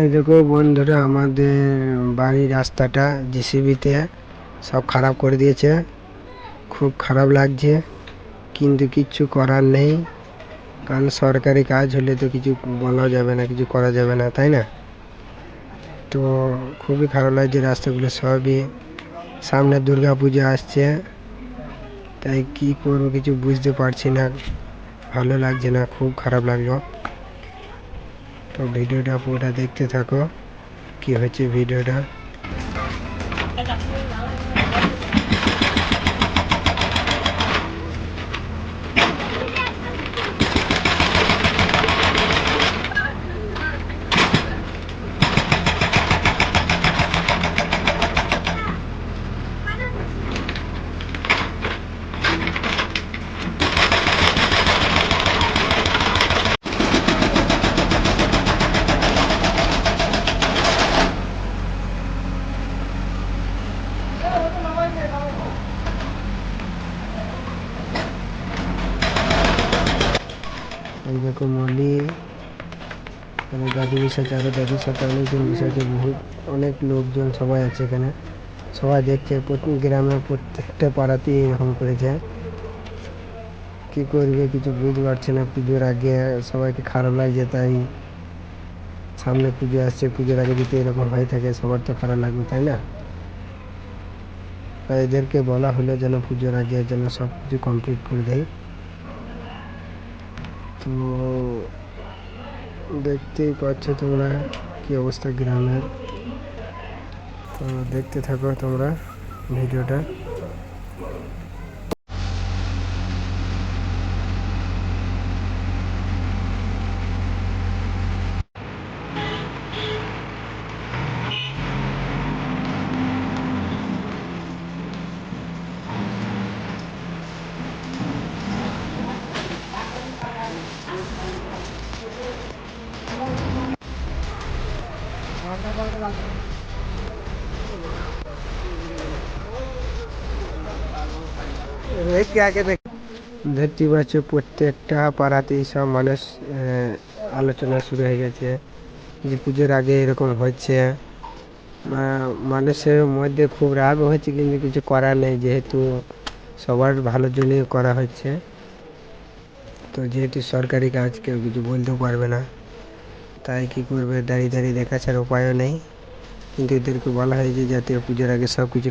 এই দেখো বন্ধুরা, আমাদের বাড়ির রাস্তাটা জেসিবিতে সব খারাপ করে দিয়েছে। খুব খারাপ লাগছে, কিন্তু কিচ্ছু করার নেই। কারণ সরকারি কাজ হলে তো কিছু বলা যাবে না, কিছু করা যাবে না, তাই না? তো খুবই খারাপ লাগছে রাস্তাগুলো সবই। সামনে দুর্গা পুজো আসছে, তাই কি করব কিছু বুঝতে পারছি না। ভালো লাগছে না, খুব খারাপ লাগল। তো ভিডিওটা পুরোটা দেখতে থাকো। কি হচ্ছে ভিডিওটা? এই দেখো মলি এখানে দাদু বসেছে আরও সাথে অনেকজন বসেছে বহুত অনেক লোকজন সবাই আছে এখানে। সবাই দেখছে প্রত্যেক গ্রামে প্রত্যেকটা পাড়াতেই এরকম করেছে কি করবে কিছু বুঝতে পারছে না, পুজোর আগে সবাইকে খারাপ লাগছে তাই সামনে পুজো আসছে, পুজোর আগে যদি এরকম হয়ে থাকে সবার তো খারাপ লাগবে, তাই না? তাই এদেরকে বলা হলো যেন পুজোর আগে যেন সব কিছু কমপ্লিট করে দেয়। তো দেখতেই পাচ্ছ তোমরা কি অবস্থা গ্রামের। তো দেখতে থাকো তোমরা ভিডিওটা। দেখতে পাচ্ছ প্রত্যেকটা পাড়াতেই সব মানুষ আলোচনা শুরু হয়ে গেছে যে পুজোর আগে এরকম হচ্ছে মানুষের মধ্যে খুব রাগ হচ্ছে কিন্তু কিছু করার নেই যেহেতু সবার ভালোর জন্যই করা হচ্ছে তো যেহেতু সরকারি কাজ কেউ কিছু বলতেও পারবে না তাই কি করবে? দাঁড়িয়ে দাঁড়িয়ে দেখা ছাড়া উপায়ও নেই। কিন্তু এদেরকে বলা হয়েছে, জাতীয় পুজোর আগে সব কিছু